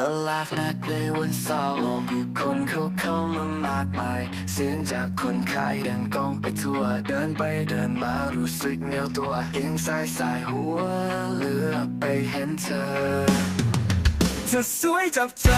ละลาฟนักในวันเสาร์ผู้คนเขาเข้ามามากมาย เสียงจากคนขายดังก้องไปทั่ว เดินไปเดินมารู้สึกเหนียวตัวเอียงสายสายหัวเหลือไปเห็นเธอ เธอสวยจับใจ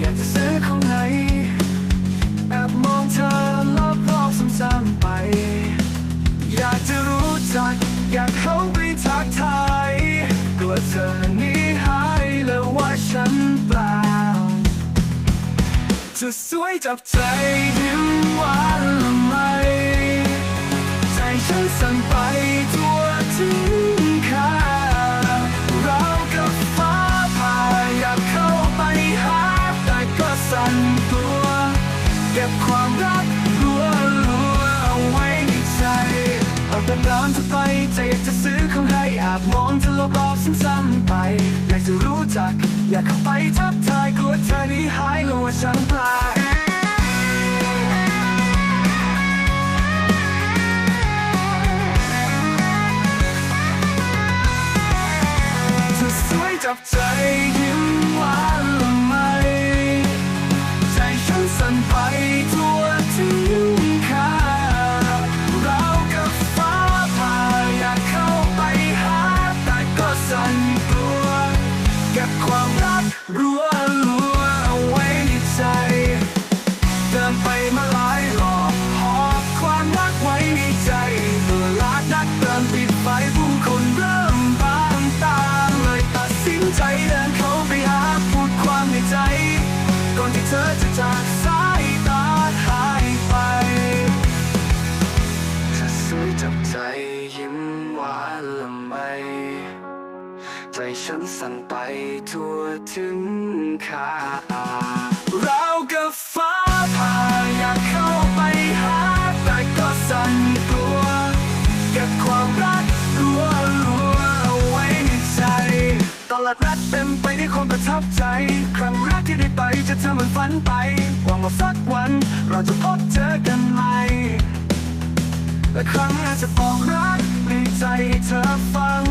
อยากจะซื้อของไหนแอบมองเธอรอบๆซ้ำๆไป อยากจะรู้จัก อยากเข้าไปทักทายกลัวเธอนี้หายแล้วว่าฉันเปล่าเธอสวยจับใจยิ้มหวานละไมใจฉันสั่นไปทั่วถึง เก็บความรักรัวรัวเอาไว้ในใจเอาแต่น้ำเธอไปใจอยากจะซื้อของให้อาบมองเธอรอบๆซ้ำๆไป อยากจะรู้จัก อยากเข้าไปทักทายกลัวเธอนี้หายกลัวฉันพลาดเธอสวยจับใจ ก็บความรักรัวรัวเอาไว้ในใจเดินไปมาหลายรอบหอบความรักไว้ในใจเมื่อลานักเดินปิดไฟผู้คนเริ่มบางตาเลยตัดสินใจเดินเข้าไปหาพูดความในใจ ก่อนที่เธอจะจากสายตาหายไปเธอสวยจับใจยิ้มหวานละไม ฉันสั่นไปทั่วถึงขาเรากับฟ้าผ่าอยากเข้าไปหา แต่ก็สั่นกลัวเก็บความรักรัวรัวเอาไว้ในใจ ตลอดรักเต็มไปด้วยความประทับใจ ครั้งแรกที่ได้ไปจะทำเหมือนฝันไป หวังว่าสักวัน เราจะพบเจอกันใหม่และครั้งแรกจะบอกรักในใจให้เธอฟัง